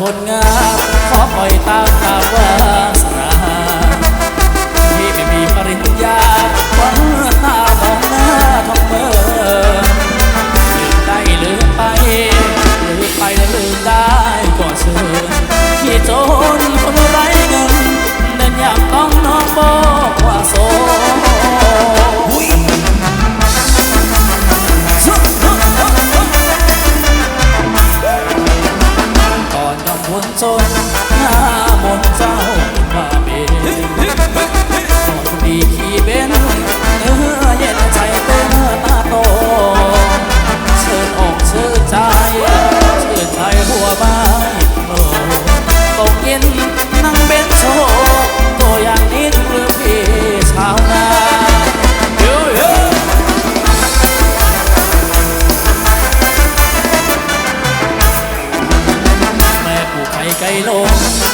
คนงามขอคอยตามตามว่าามนเศร้า 来喽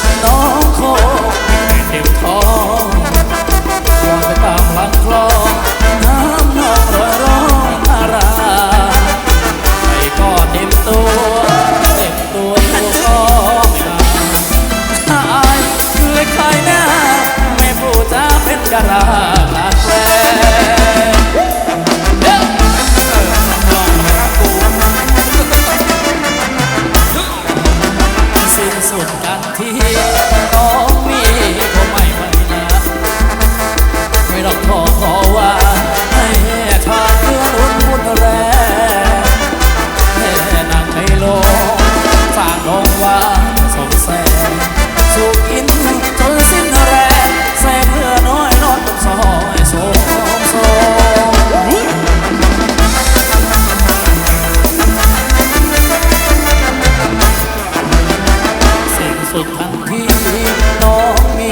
here. mi no mi